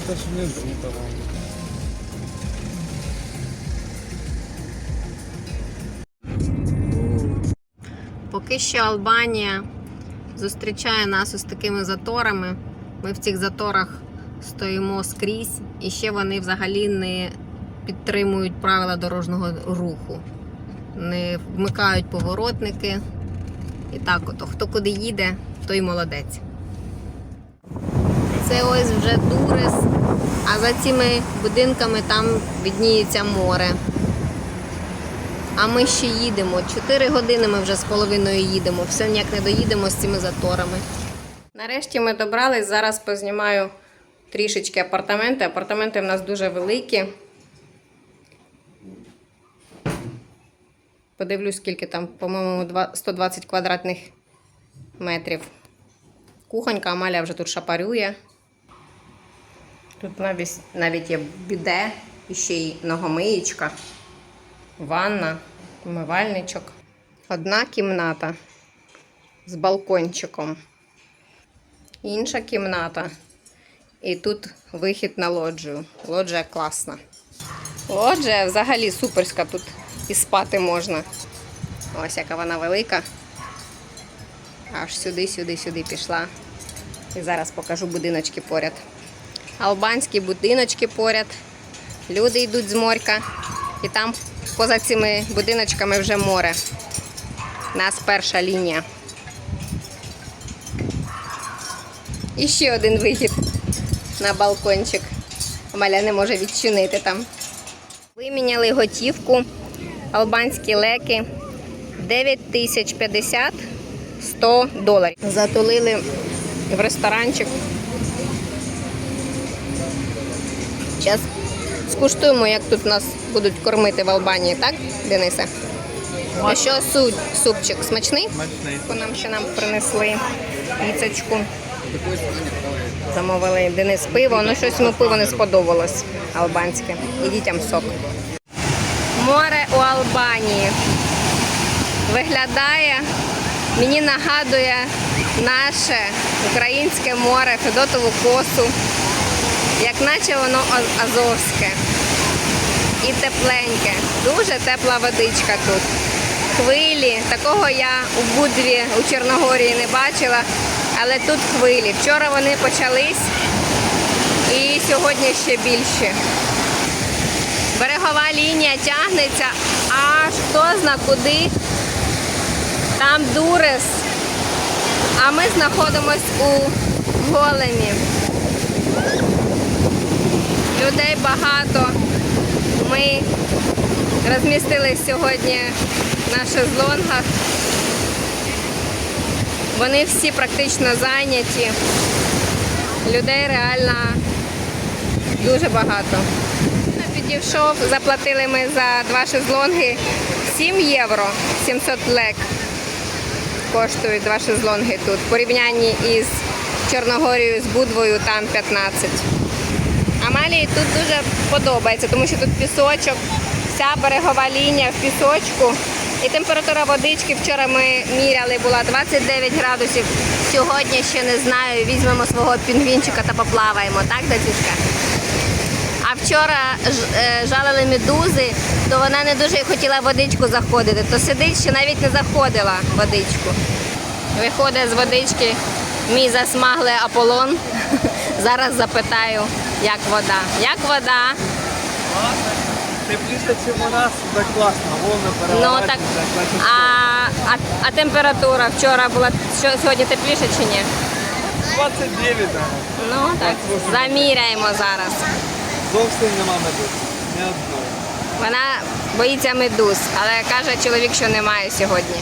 ж внизу там. Поки що Албанія зустрічає нас ось такими заторами. Ми в цих заторах стоїмо скрізь, і ще вони взагалі не підтримують правила дорожнього руху, не вмикають поворотники. І так, от, хто куди їде, той молодець. Це ось вже Дурес, а за цими будинками там відніється море. А ми ще їдемо. Чотири години ми вже з половиною їдемо. Все ніяк не доїдемо з цими заторами. Нарешті ми добрались. Зараз познімаю трішечки апартаменти. Апартаменти в нас дуже великі. Подивлюсь, скільки там, по-моєму, 120 квадратних метрів. Кухонька Амалія вже тут шапарює. Тут навіть, навіть є біде, і ще й ногомиєчка ванна, умивальничок. Одна кімната з балкончиком. Інша кімната. І тут вихід на лоджію. Лоджія класна. Лоджія взагалі суперська тут і спати можна. Ось яка вона велика. Аж сюди, сюди, сюди пішла. І зараз покажу будиночки поряд. Албанські будиночки поряд. Люди йдуть з морька. І там поза цими будиночками вже море. У нас перша лінія. І ще один вихід на балкончик. Маля не може відчинити там. Виміняли готівку, албанські леки 9 тисяч 50 100 доларів. Затулили в ресторанчик. Зараз скуштуємо, як тут нас будуть кормити в Албанії, так, Денисе? А що су- супчик смачний? Смачний. Нам ще нам принесли піцечку. Замовили Денис пиво, ну щось йому пиво не сподобалось албанське. І дітям сок. Море у Албанії. Виглядає, мені нагадує наше українське море, Федотову косу, як наче воно азовське. І тепленьке. Дуже тепла водичка тут. Хвилі. Такого я у Будві у Чорногорії не бачила, але тут хвилі. Вчора вони почались і сьогодні ще більше. Берегова лінія тягнеться аж хто зна куди. Там Дурес. А ми знаходимось у Големі. Людей багато. Ми розмістились сьогодні на шезлонгах. Вони всі практично зайняті. Людей реально дуже багато. Підійшов, заплатили ми за два шезлонги 7 євро, 700 лек коштують два шезлонги тут. В порівнянні із Чорногорією з Будвою там 15. Амалії тут дуже подобається, тому що тут пісочок, вся берегова лінія в пісочку. І температура водички вчора ми міряли була 29 градусів. Сьогодні ще не знаю. Візьмемо свого пінгвінчика та поплаваємо, так, датюшка? А вчора е, жалили медузи, то вона не дуже хотіла водичку заходити, то сидить, ще навіть не заходила водичку. Виходить з водички мій засмаглий Аполлон. Зараз запитаю, як вода. Як вода? Тепліше, ніж у нас, так класно. Волни Ну так. А, а, а температура вчора була що сьогодні тепліше чи ні? 29, наверное. Ну так, заміряємо зараз. Зовсім нема меду. Ні одної. Вона боїться медуз, але каже чоловік, що немає сьогодні.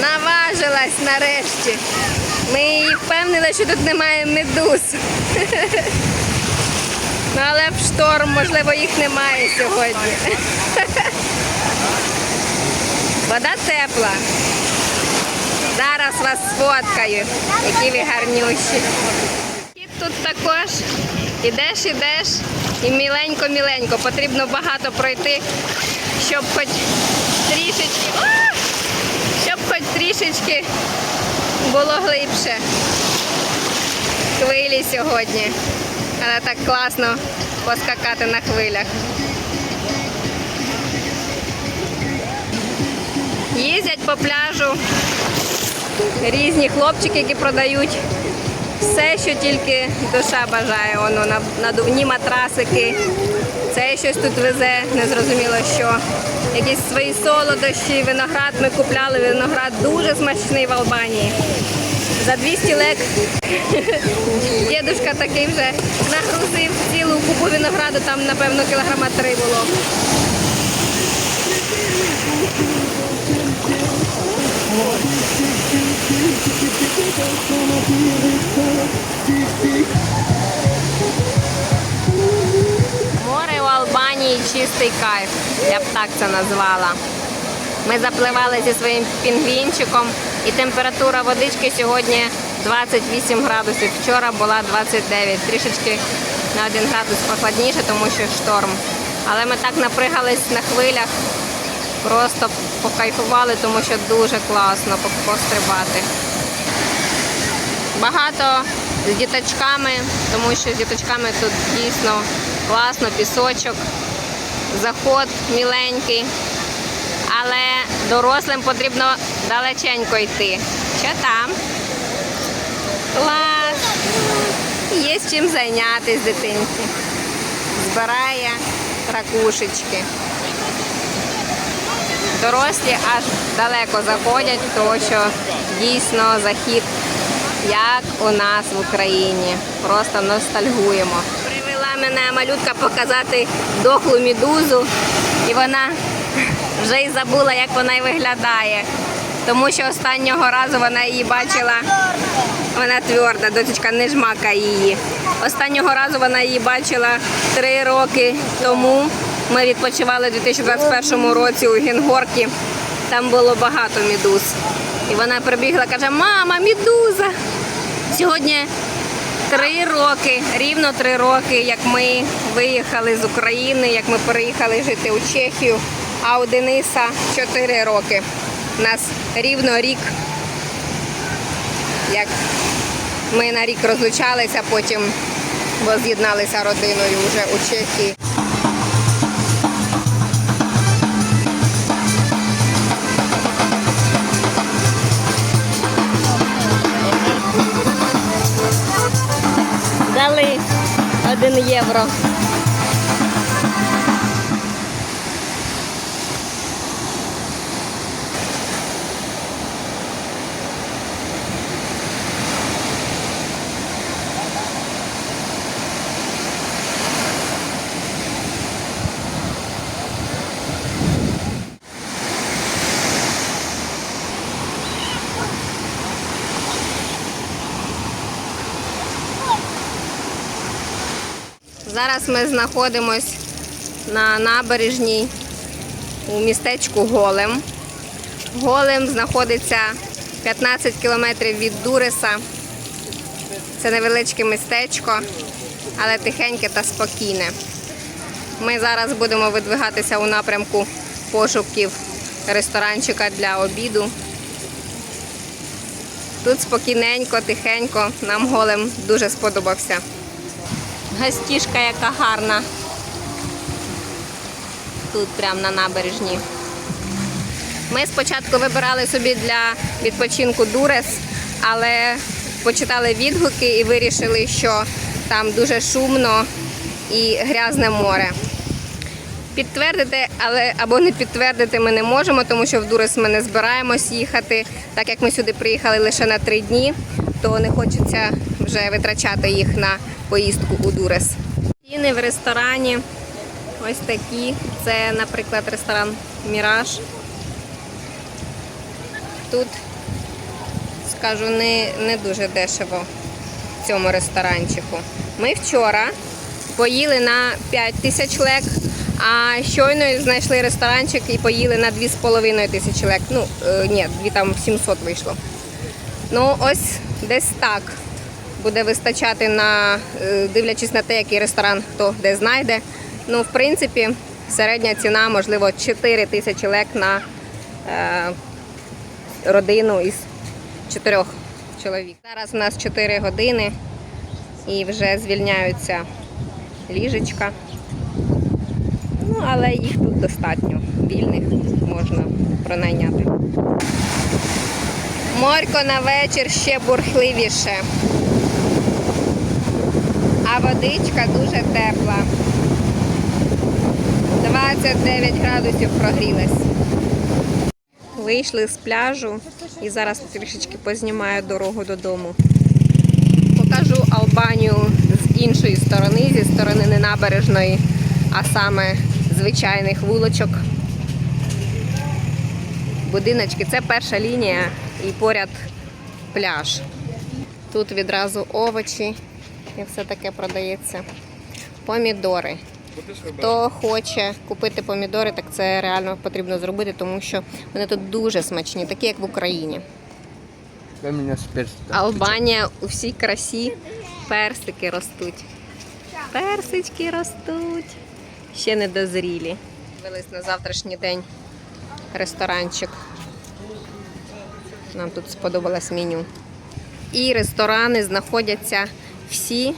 Наважилась нарешті. Ми впевнили, що тут немає медуз. Ну, але в шторм, можливо, їх немає сьогодні. Вода тепла. Зараз вас сфоткаю, які ви гарнющі. Тут також. Ідеш, ідеш і міленько-міленько. Потрібно багато пройти, щоб хоч трішечки. Щоб хоч трішечки було глибше. Хвилі сьогодні. Але так класно поскакати на хвилях. Їздять по пляжу різні хлопчики, які продають все, що тільки душа бажає. Воно надувні матрасики. Це щось тут везе, незрозуміло що. Якісь свої солодощі, виноград ми купляли. Виноград дуже смачний в Албанії. За 200 лек дідушка такий вже нагрузив цілу купу винограду, там, напевно, кілограма три було. Море чистий кайф, я б так це назвала. Ми запливали зі своїм пінгвінчиком, і температура водички сьогодні 28 градусів. Вчора була 29, трішечки на 1 градус прохладніше, тому що шторм. Але ми так напригались на хвилях, просто покайфували, тому що дуже класно пострибати. Багато з діточками, тому що з діточками тут дійсно класно, пісочок, заход міленький. Але дорослим потрібно далеченько йти. Що там? Клас! Є з чим зайнятися дитинці. Збирає ракушечки. Дорослі аж далеко заходять, тому що дійсно захід як у нас в Україні. Просто ностальгуємо. Мене малютка показати дохлу медузу, і вона вже й забула, як вона й виглядає. Тому що останнього разу вона її бачила. Вона тверда, дочечка, не жмакай її. Останнього разу вона її бачила три роки тому. Ми відпочивали у 2021 році у Генгоркі. Там було багато медуз. І вона прибігла, каже: Мама, медуза! Сьогодні три роки, рівно три роки, як ми виїхали з України, як ми переїхали жити у Чехію. А у Дениса чотири роки. У нас рівно рік, як ми на рік розлучалися, потім воз'єдналися родиною вже у Чехії. 1 євро. Зараз ми знаходимось на набережній у містечку Голем. Голем знаходиться 15 кілометрів від Дуреса. Це невеличке містечко, але тихеньке та спокійне. Ми зараз будемо видвигатися у напрямку пошуків ресторанчика для обіду. Тут спокійненько, тихенько. Нам голем дуже сподобався. Гостішка яка гарна. Тут прямо на набережні. Ми спочатку вибирали собі для відпочинку Дурес, але почитали відгуки і вирішили, що там дуже шумно і грязне море. Підтвердити, але або не підтвердити ми не можемо, тому що в Дурес ми не збираємось їхати. Так як ми сюди приїхали лише на три дні, то не хочеться вже витрачати їх на поїздку у Дурес. Ціни в ресторані ось такі. Це, наприклад, ресторан Міраж. Тут, скажу, не, не дуже дешево в цьому ресторанчику. Ми вчора поїли на 5 тисяч лек, а щойно знайшли ресторанчик і поїли на 2,5 тисячі лек. Ну, е, ні, там 700 вийшло. Ну, ось десь так буде вистачати на, е, дивлячись на те, який ресторан хто де знайде. Ну, в принципі, середня ціна, можливо, 4 тисячі лек на е, родину із чотирьох чоловік. Зараз у нас 4 години. і вже звільняються ліжечка. Ну, але їх тут достатньо. Вільних можна пронайняти. Морько на вечір ще бурхливіше. А водичка дуже тепла. 29 градусів прогрілась. Вийшли з пляжу і зараз трішечки познімаю дорогу додому. Покажу Албанію з іншої сторони, зі сторони не набережної, а саме звичайних вулочок. Будиночки це перша лінія і поряд пляж. Тут відразу овочі і все таке продається. Помідори. Хто хоче купити помідори, так це реально потрібно зробити, тому що вони тут дуже смачні, такі як в Україні. Албанія у всій красі персики ростуть. Персички ростуть. Ще не дозрілі. Дивились на завтрашній день ресторанчик. Нам тут сподобалось меню. І ресторани знаходяться всі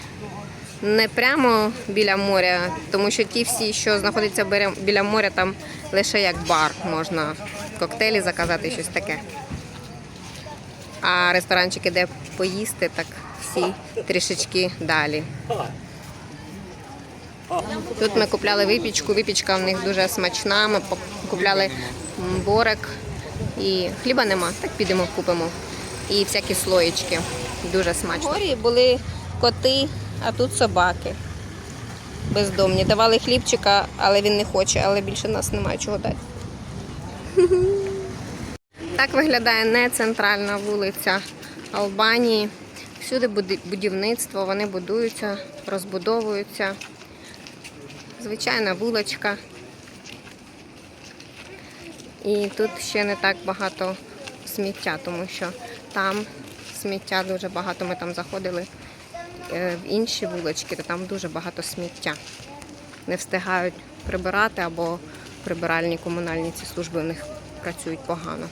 не прямо біля моря, тому що ті всі, що знаходяться біля- моря, там лише як бар можна коктейлі заказати, щось таке. А ресторанчики, де поїсти, так всі трішечки далі. Тут ми купляли випічку. Випічка в них дуже смачна. Ми купляли борек і хліба нема. Так підемо купимо. І всякі слоєчки. Дуже смачно. В горі були коти, а тут собаки. Бездомні. Давали хлібчика, але він не хоче, але більше нас немає чого дати. Так виглядає не центральна вулиця Албанії. Всюди будівництво, вони будуються, розбудовуються. Звичайна вуличка. І тут ще не так багато сміття, тому що там сміття дуже багато. Ми там заходили в інші вулички, то там дуже багато сміття. Не встигають прибирати або прибиральні комунальні ці служби в них працюють погано.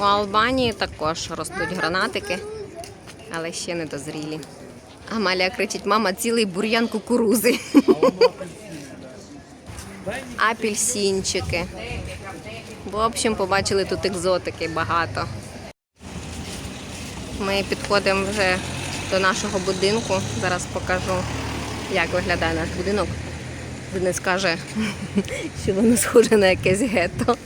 У Албанії також ростуть гранатики, але ще не дозрілі. Амалія кричить: мама, цілий бур'ян кукурузи. Апельсинчики. В общем, побачили тут екзотики багато. Ми підходимо вже до нашого будинку. Зараз покажу, як виглядає наш будинок. Денис каже, що воно схоже на якесь гетто,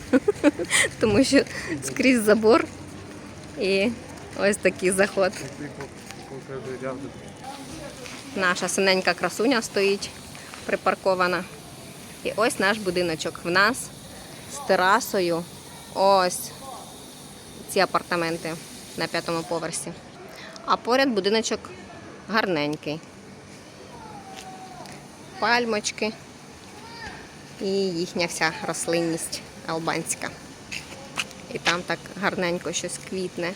тому що скрізь забор і ось такий заход. Наша синенька красуня стоїть припаркована. І ось наш будиночок. В нас з терасою ось ці апартаменти на п'ятому поверсі. А поряд будиночок гарненький. Пальмочки і їхня вся рослинність албанська. І там так гарненько щось квітне.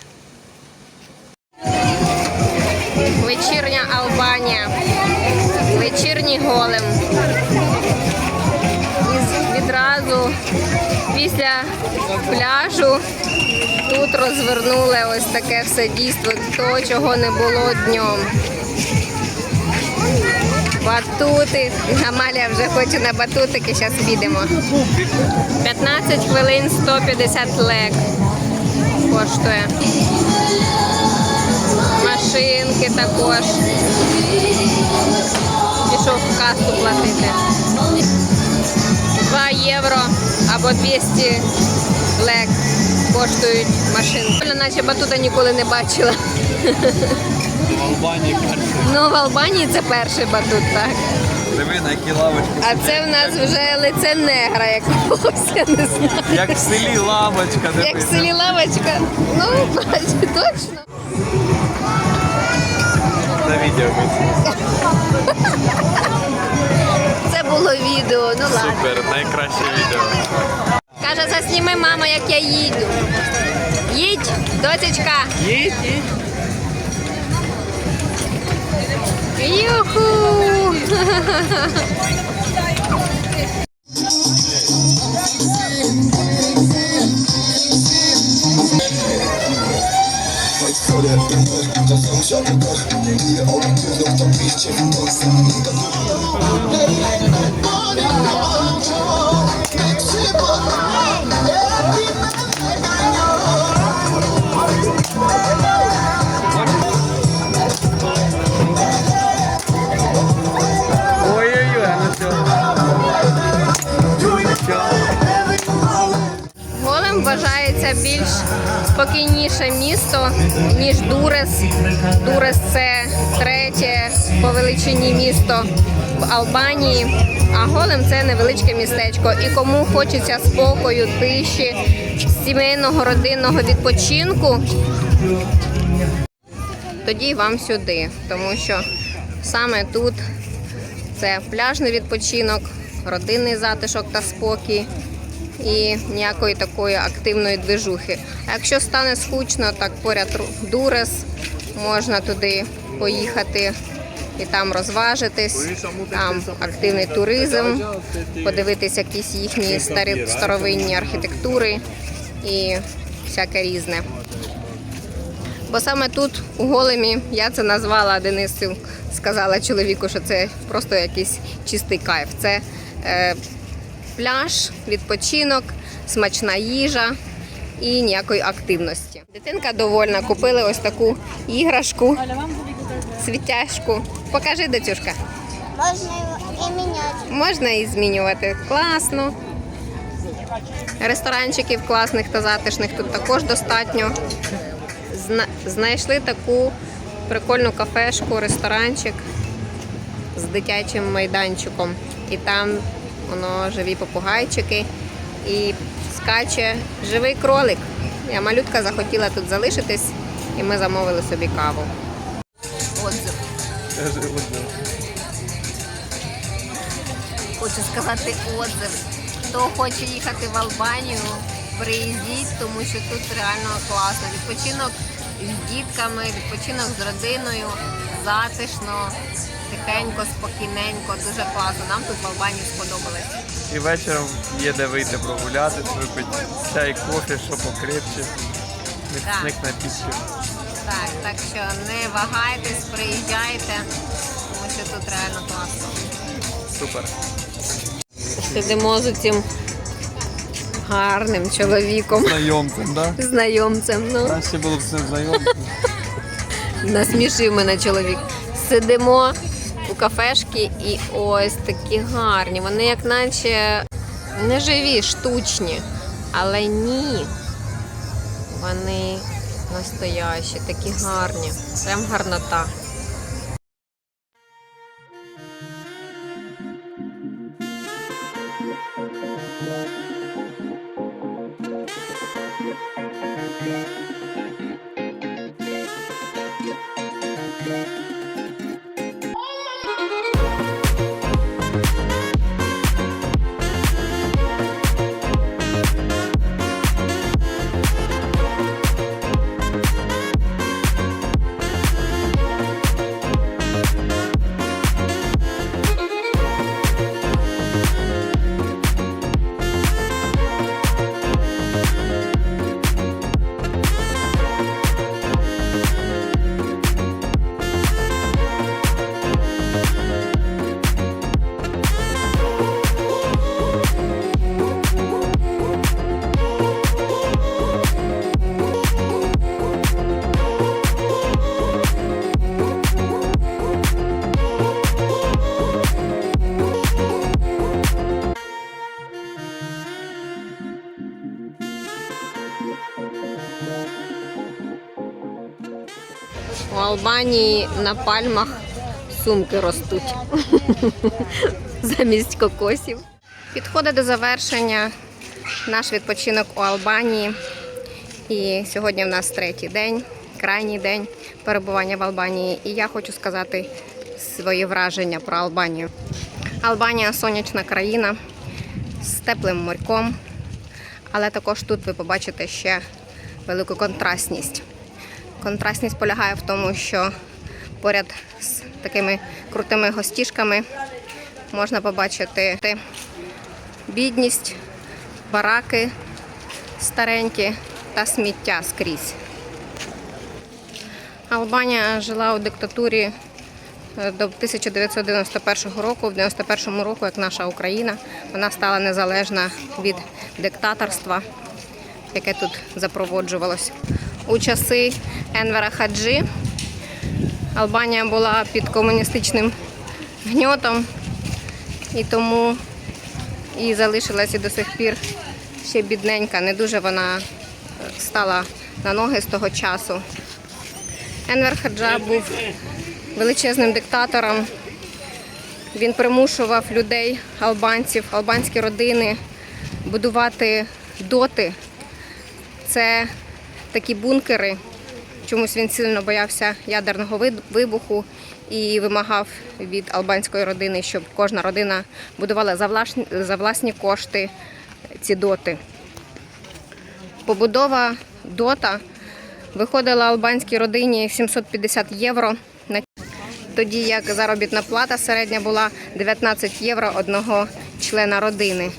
Вечірня Албанія. Вечірній голем. І відразу після пляжу тут розвернули ось таке все дійство, того, чого не було днем. Батути. Амалія вже хоче на батутики, зараз підемо. 15 хвилин 150 лек коштує. Машинки також. Пішов в касу платити. 2 євро або 200 лек коштують машинки. Наче батута ніколи не бачила. В Албанії перший. Ну, в Албанії це перший батут, так. Диви, на які лавочки. А це в нас вже лице негра якогось, я не знаю. Як в селі лавочка, Як в селі лавочка. Ну, бачу, точно. На відео. Це було відео, ну ладно. Супер, найкраще відео. Каже, засніми, мама, як я їду. Їдь, дочечка. Їдь, їдь. Юху! Спокійніше місто, ніж Дурес. Дурес це третє по величині місто в Албанії. А Голем це невеличке містечко. І кому хочеться спокою, тиші, сімейного родинного відпочинку, тоді вам сюди, тому що саме тут це пляжний відпочинок, родинний затишок та спокій і ніякої такої активної движухи. А якщо стане скучно, так поряд Дурес, можна туди поїхати і там розважитись, там активний туризм, подивитись якісь їхні старі, старовинні архітектури і всяке різне. Бо саме тут, у големі, я це назвала Денису, сказала чоловіку, що це просто якийсь чистий кайф. Це е, пляж, відпочинок, смачна їжа і ніякої активності. Дитинка довольна, купили ось таку іграшку, світяшку. Покажи, дочушка. Можно его и менять. Можна і змінювати. Класно. Ресторанчиків класних та затишних тут також достатньо. Зна- Знайшли таку прикольну кафешку, ресторанчик з дитячим майданчиком. І там воно живі попугайчики і скаче живий кролик. Я малютка захотіла тут залишитись, і ми замовили собі каву. Отзив. Хочу сказати отзив. Хто хоче їхати в Албанію, приїздіть, тому що тут реально класно. Відпочинок з дітками, відпочинок з родиною, затишно, тихенько, спокійненько, дуже класно. Нам тут в Албанії сподобалось. І вечором є де вийти прогулятись, випити чай, кофе, що покрепче. Міцних напітків. Так, так що не вагайтесь, приїжджайте, тому що тут реально класно. Супер. Сидимо з цим гарним чоловіком, Знайомцем, так? Да? знайомцем. Ну. Краще було б з ним знайомцем. Насмішив мене чоловік. Сидимо у кафешці і ось такі гарні. Вони як наче не живі, штучні. Але ні. Вони настоящі, такі гарні. Прям гарнота. У Албанії на пальмах сумки ростуть замість кокосів. Підходить до завершення наш відпочинок у Албанії. І сьогодні в нас третій день, крайній день перебування в Албанії. І я хочу сказати свої враження про Албанію. Албанія сонячна країна з теплим морьком, але також тут ви побачите ще велику контрастність. Контрастність полягає в тому, що поряд з такими крутими гостішками можна побачити бідність, бараки старенькі та сміття скрізь. Албанія жила у диктатурі е, до 1991 року. В 91 року, як наша Україна, вона стала незалежна від диктаторства, яке тут запроводжувалось. У часи Енвера Хаджі Албанія була під комуністичним гньотом і тому і залишилась і до сих пір ще бідненька. Не дуже вона е, стала на ноги з того часу. Енвер Хаджа був величезним диктатором. Він примушував людей, албанців, албанські родини будувати доти. Це такі бункери. Чомусь він сильно боявся ядерного вибуху і вимагав від албанської родини, щоб кожна родина будувала за власні, за власні кошти ці доти. Побудова дота виходила албанській родині 750 євро. Тоді як заробітна плата середня була 19 євро одного члена родини.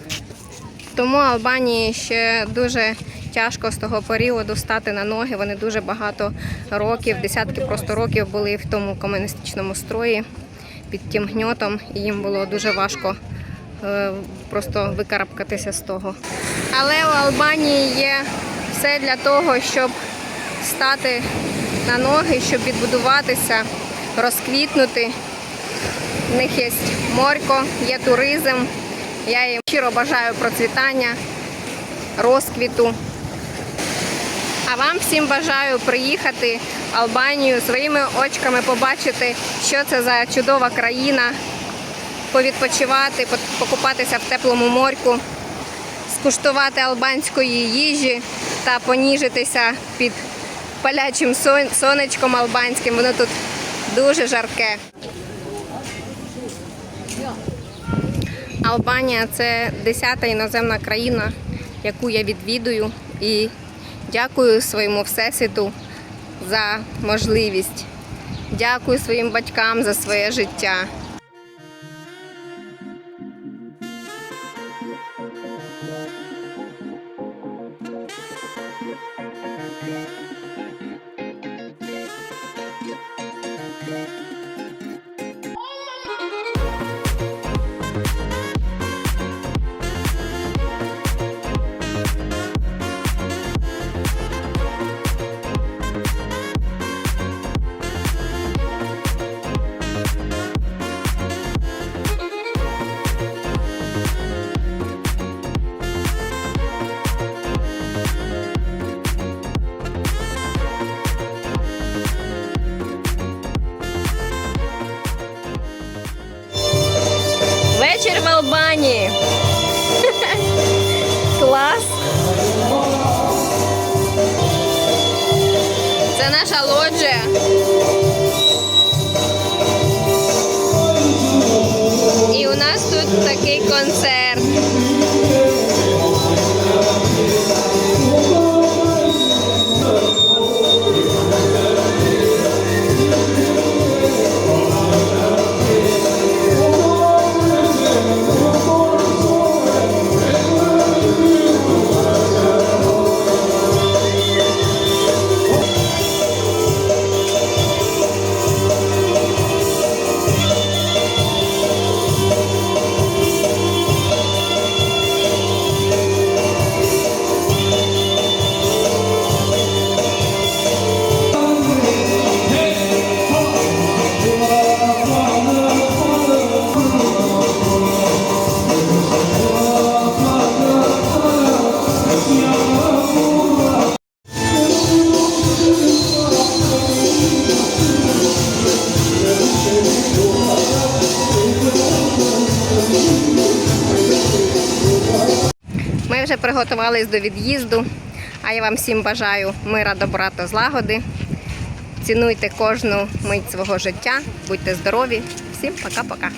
Тому Албанії ще дуже тяжко з того періоду стати на ноги. Вони дуже багато років, десятки просто років були в тому комуністичному строї під тим гньотом, і їм було дуже важко е, просто викарабкатися з того. Але у Албанії є все для того, щоб стати на ноги, щоб відбудуватися, розквітнути. В них є морько, є туризм. Я їм щиро бажаю процвітання, розквіту. А вам всім бажаю приїхати в Албанію своїми очками побачити, що це за чудова країна, повідпочивати, покупатися в теплому морьку, скуштувати албанської їжі та поніжитися під палячим сонечком албанським. Воно тут дуже жарке. Албанія це десята іноземна країна, яку я відвідую, і дякую своєму всесвіту за можливість. Дякую своїм батькам за своє життя. Наша лоджія. І у нас тут такий концерт. Приготувались до від'їзду, а я вам всім бажаю мира, добра та злагоди. Цінуйте кожну мить свого життя, будьте здорові. Всім пока-пока.